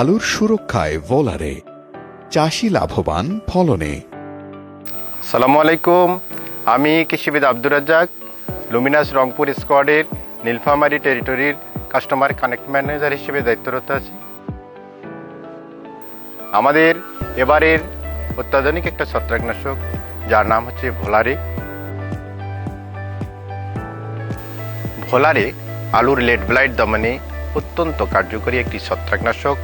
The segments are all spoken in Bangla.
আলুর সুরক্ষায় ভোলারে চাষি লাভবান ফলনে। সালামু আলাইকুম। আমি কৃষিবিদ আব্দুর রাজ্জাক, লুমিনাস রংপুর স্কোয়াডের নীলফামারি টেরিটরির কাস্টমার কানেক্ট ম্যানেজার হিসেবে দায়িত্বরত আছি। আমাদের এবারের অত্যাধুনিক একটা ছত্রাকনাশক, যার নাম হচ্ছে ভোলারে। ভোলারে আলুর লেড ব্লাইট দমনে অত্যন্ত কার্যকরী একটি ছত্রাকনাশক।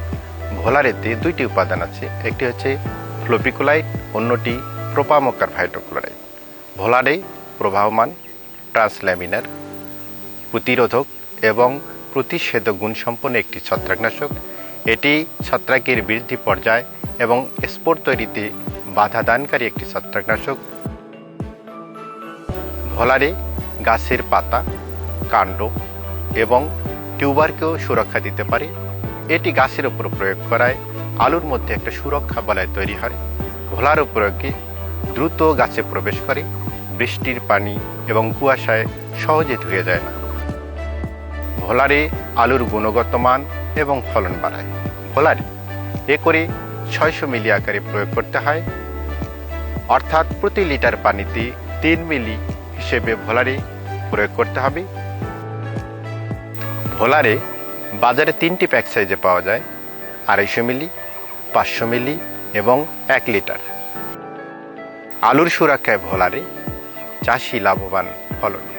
ভোলারেতে দুইটি উপাদান আছে। একটি হচ্ছে ফ্লোপিকুলাইট, অন্যটি প্রোপামকার ফাইটোক্লোরাইড ভোলারে প্রবাহমান ট্রান্সল্যামিনার প্রতিরোধক এবং প্রতিষেধক গুণসম্পন্ন একটি ছত্রাকনাশক। এটি ছত্রাকের বৃদ্ধি পর্যায় এবং স্পোর তৈরিতে বাধা দানকারী একটি ছত্রাকনাশক। ভোলারে গাছের পাতা, কাণ্ড এবং টিউবারকেও সুরক্ষা দিতে পারে। এটি গাছের উপর প্রয়োগ করায়, আলুর মধ্যে একটা সুরক্ষা বলয় তৈরি হয়। ভোলার প্রয়োগে দ্রুত গাছে প্রবেশ করে, বৃষ্টির পানি এবং কুয়াশায় সহজে ধুয়ে যায় না। ভোলারে আলুর গুণগত মান এবং ফলন বাড়ায়। ভোলারে এ করে ছয়শো মিলি আকারে প্রয়োগ করতে হয়। অর্থাৎ প্রতি লিটার পানিতে তিন মিলি হিসেবে ভোলারে প্রয়োগ করতে হবে। ভোলারে বাজারে তিনটি প্যাক সাইজে পাওয়া যায়। আড়াইশো মিলি, পাঁচশো মিলি এবং এক লিটার। আলুর সুরক্ষায় ভোলারে, চাষি লাভবান ফলনে।